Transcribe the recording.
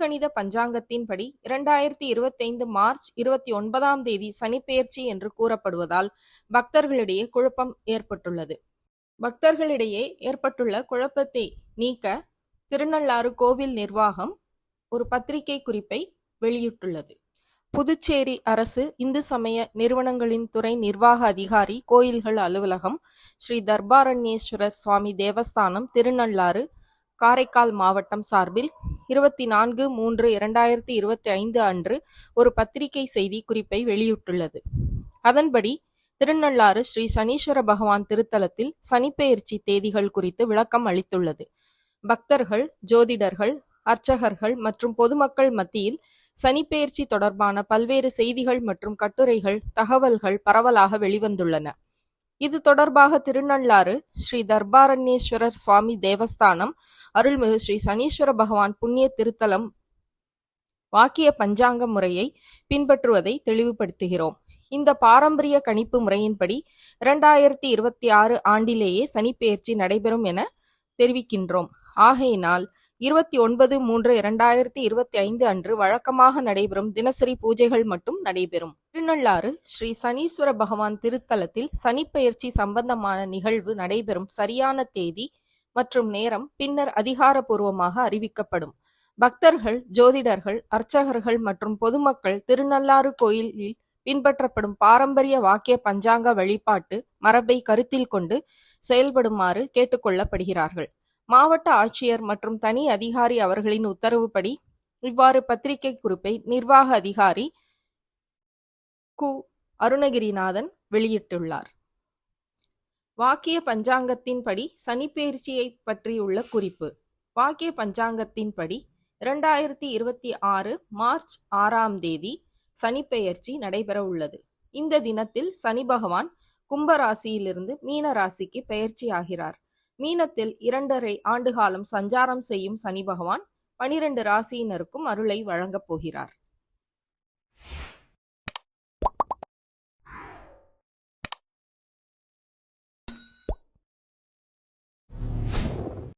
திருக்கணித பஞ்சாங்கத்தின்படி இரண்டாயிரத்தி இருபத்தைந்து மார்ச் இருபத்தி ஒன்பதாம் தேதி சனிப்பெயர்ச்சி என்று கூறப்படுவதால் பக்தர்களிடையே குழப்பம் ஏற்பட்டுள்ளது. பக்தர்களிடையே ஏற்பட்டுள்ள குழப்பத்தை நீக்க திருநள்ளாறு கோவில் நிர்வாகம் ஒரு பத்திரிகை குறிப்பை வெளியிட்டுள்ளது. புதுச்சேரி அரசு இந்து சமய நிறுவனங்களின் துறை நிர்வாக அதிகாரி கோயில்கள் அலுவலகம் ஸ்ரீ தர்பாரண்யேஸ்வரர் சுவாமி தேவஸ்தானம் திருநள்ளாறு காரைக்கால் மாவட்டம் சார்பில் இருபத்தி நான்கு மூன்று இரண்டாயிரத்தி இருபத்தி ஐந்து அன்று ஒரு பத்திரிகை செய்தி குறிப்பை வெளியிட்டுள்ளது. அதன்படி திருநள்ளாறு ஸ்ரீ சனீஸ்வர பகவான் திருத்தலத்தில் சனிப்பெயர்ச்சி தேதிகள் குறித்து விளக்கம் அளித்துள்ளது. பக்தர்கள் ஜோதிடர்கள் அர்ச்சகர்கள் மற்றும் பொதுமக்கள் மத்தியில் சனிப்பெயர்ச்சி தொடர்பான பல்வேறு செய்திகள் மற்றும் கட்டுரைகள் தகவல்கள் பரவலாக வெளிவந்துள்ளன. இது தொடர்பாக திருநள்ளாறு ஸ்ரீ தர்பாரண்யேஸ்வரர் சுவாமி தேவஸ்தானம் அருள்மிகு ஸ்ரீ சனீஸ்வர பகவான் புண்ணிய திருத்தலம் வாக்கிய பஞ்சாங்க முறையை பின்பற்றுவதை தெளிவுபடுத்துகிறோம். இந்த பாரம்பரிய கணிப்பு முறையின்படி இரண்டாயிரத்தி இருபத்தி ஆறு ஆண்டிலேயே சனிப்பெயர்ச்சி நடைபெறும் என தெரிவிக்கின்றோம். ஆகையினால் இருபத்தி ஒன்பது மூன்று இரண்டாயிரத்தி இருபத்தி ஐந்து அன்று வழக்கமாக நடைபெறும் தினசரி பூஜைகள் மட்டும் நடைபெறும். திருநள்ளாறு ஸ்ரீ சனீஸ்வர பகவான் திருத்தலத்தில் சனிப்பெயர்ச்சி சம்பந்தமான நிகழ்வு நடைபெறும் சரியான தேதி மற்றும் நேரம் பின்னர் அதிகாரப்பூர்வமாக அறிவிக்கப்படும். பக்தர்கள் ஜோதிடர்கள் அர்ச்சகர்கள் மற்றும் பொதுமக்கள் திருநள்ளாறு கோயிலில் பின்பற்றப்படும் பாரம்பரிய வாக்கிய பஞ்சாங்க வழிபாட்டு மரபை கருத்தில் கொண்டு செயல்படுமாறு கேட்டுக்கொள்ளப்படுகிறார்கள் மாவட்ட ஆட்சியர் மற்றும் தனி அதிகாரி அவர்களின் உத்தரவுப்படி இவ்வாறு பத்திரிகை குறிப்பை நிர்வாக அதிகாரி கு. அருணகிரிநாதன் வெளியிட்டுள்ளார். வாக்கிய பஞ்சாங்கத்தின்படி சனிப்பெயர்ச்சியை பற்றியுள்ள குறிப்பு. வாக்கிய பஞ்சாங்கத்தின்படி இரண்டாயிரத்தி இருபத்தி ஆறு மார்ச் ஆறாம் தேதி சனிப்பெயர்ச்சி நடைபெற உள்ளது இந்த தினத்தில் சனி பகவான் கும்பராசியிலிருந்து மீன ராசிக்கு பெயர்ச்சி ஆகிறார் மீனத்தில் இரண்டரை ஆண்டுகாலம் சஞ்சாரம் செய்யும் சனி பகவான் பனிரெண்டு ராசியினருக்கும் அருளை வழங்கப் போகிறார்.